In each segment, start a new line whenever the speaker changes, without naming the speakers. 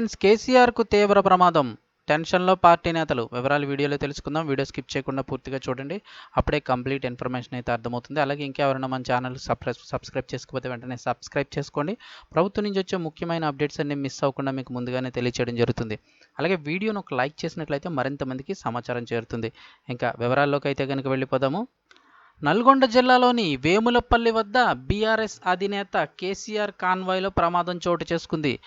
Friends కేసీఆర్కు తీవ్ర ప్రమాదం. టెన్షన్లో పార్టీ నేతలు. వివరాలు వీడియోలో తెలుసుకుందాం. వీడియో స్కిప్ చేయకుండా పూర్తిగా చూడండి. అప్పుడే కంప్లీట్ ఇన్ఫర్మేషన్ అయితే అర్థమవుతుంది. అలాగే ఇంకెవరైనా మన ఛానల్ సబ్స్క్రైబ్ సబ్స్క్రైబ్ చేసుకోకపోతే వెంటనే సబ్స్క్రైబ్ చేసుకోండి. ప్రభుత్వం నుంచి వచ్చే ముఖ్యమైన అప్డేట్స్ అన్ని మిస్ అవ్వకుండా మీకు ముందుగానే తెలియచేయడం జరుగుతుంది. అలాగే వీడియోను ఒక లైక్ చేసినట్లయితే మరింత మందికి సమాచారం చేరుతుంది. ఇంకా వివరాల్లోకి అయితే కనుక వెళ్ళిపోదాము. నల్గొండ జిల్లాలోని వేములపల్లి వద్ద బీఆర్ఎస్ అధినేత కేసీఆర్ కాన్వాయ్లో ప్రమాదం చోటు చేసుకుంది.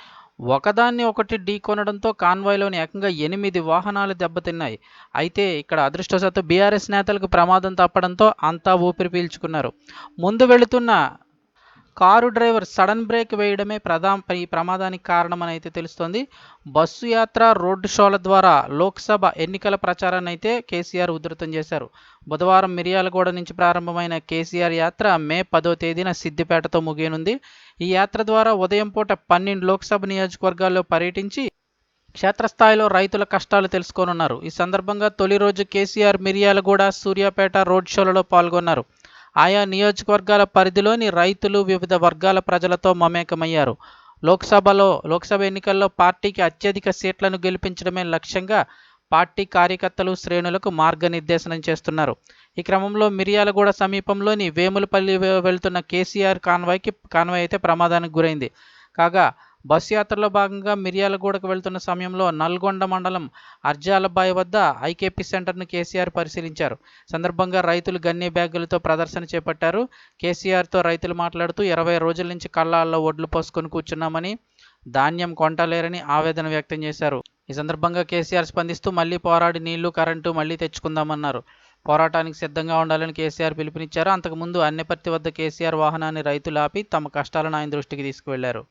ఒకదాన్ని ఒకటి ఢీకొనడంతో కాన్వాయ్లోని ఏకంగా ఎనిమిది వాహనాలు దెబ్బతిన్నాయి. అయితే ఇక్కడ అదృష్టవశాత్తు బీఆర్ఎస్ నేతలకు ప్రమాదం తప్పడంతో అంతా ఊపిరి పీల్చుకున్నారు. ముందు వెళుతున్న కారు డ్రైవర్ సడన్ బ్రేక్ వేయడమే ప్రధా ఈ ప్రమాదానికి కారణమని అయితే తెలుస్తోంది. బస్సు యాత్ర రోడ్డు షోల ద్వారా లోక్సభ ఎన్నికల ప్రచారాన్ని అయితే కేసీఆర్ ఉధృతం చేశారు. బుధవారం మిర్యాలగూడ నుంచి ప్రారంభమైన కేసీఆర్ యాత్ర మే పదో తేదీన సిద్దిపేటతో ముగియనుంది. ఈ యాత్ర ద్వారా ఉదయం పూట పన్నెండు లోక్సభ నియోజకవర్గాల్లో పర్యటించి క్షేత్రస్థాయిలో రైతుల కష్టాలు తెలుసుకోనున్నారు. ఈ సందర్భంగా తొలి రోజు కేసీఆర్ మిర్యాలగూడ సూర్యాపేట రోడ్ షోలలో పాల్గొన్నారు. ఆయా నియోజకవర్గాల పరిధిలోని రైతులు వివిధ వర్గాల ప్రజలతో మమేకమయ్యారు. లోక్సభలో లోక్సభ ఎన్నికల్లో పార్టీకి అత్యధిక సీట్లను గెలిపించడమే లక్ష్యంగా పార్టీ కార్యకర్తలు శ్రేణులకు మార్గనిర్దేశనం చేస్తున్నారు. ఈ క్రమంలో మిర్యాలగూడ సమీపంలోని వేములపల్లి వెళ్తున్న కేసీఆర్ కాన్వాయ్కి కాన్వాయ్ అయితే ప్రమాదానికి గురైంది. కాగా బస్సు యాత్రలో భాగంగా మిర్యాలగూడకు వెళ్తున్న సమయంలో నల్గొండ మండలం అర్జాలబాయ్ వద్ద ఐకేపీ సెంటర్ను కేసీఆర్ పరిశీలించారు. సందర్భంగా రైతులు గన్నీ బ్యాగులతో ప్రదర్శన చేపట్టారు. కేసీఆర్తో రైతులు మాట్లాడుతూ ఇరవై రోజుల నుంచి కళ్ళాల్లో ఒడ్లు పోసుకొని కూర్చున్నామని ధాన్యం కొంటలేరని ఆవేదన వ్యక్తం చేశారు. ఈ సందర్భంగా కేసీఆర్ స్పందిస్తూ మళ్ళీ పోరాడి నీళ్ళు కరెంటు మళ్ళీ తెచ్చుకుందామన్నారు. పోరాటానికి సిద్ధంగా ఉండాలని కేసీఆర్ పిలుపునిచ్చారు. అంతకుముందు అన్నెపర్తి వద్ద కేసీఆర్ వాహనాన్ని రైతులు ఆపి తమ కష్టాలను ఆయన దృష్టికి తీసుకువెళ్ళారు.